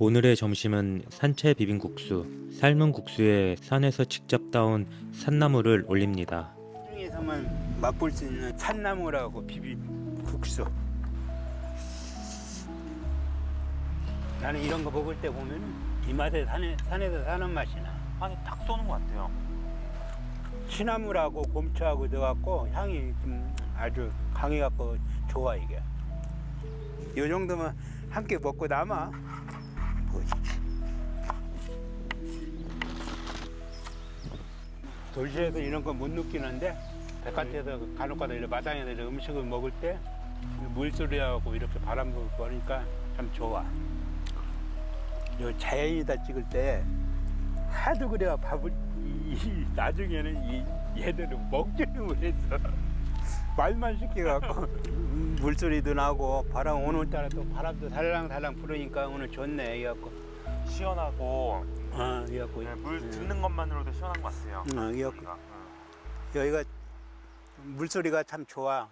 오늘의 점심은 산채 비빔국수. 삶은 국수에 산에서 직접 따온 산나물을 올립니다. 중에서만 맛볼 수 있는 산나물하고 비빔 국수. 나는 이런 거 먹을 때 보면 이 맛에 산에, 산에서 사는 맛이 나. 향이 딱 쏘는 것 같아요. 취나물하고 곰초하고 넣어갖고 향이 좀 아주 강해갖고 좋아 이게. 이 정도면 함께 먹고 남아. 도시에서 이런 거못 느끼는데 바깥에서 간혹가다 이렇게 마당에서 이렇게 음식을 먹을 때 물소리하고 이렇게 바람 불고 하니까 참 좋아. 요 자연이다 찍을 때 하도 그래야 밥을 이, 이- 나중에는 이 얘들은 먹지를 못했어. 말만 시켜갖고 음, 물소리도 나고 바람 오늘따라 또 바람도 살랑살랑 불으니까 오늘 좋네 이갖고 시원하고 아 이갖고 네, 물 듣는 것만으로도 시원한 것 같아요. 어, 이갖고 여기가. 응. 여기가 물소리가 참 좋아.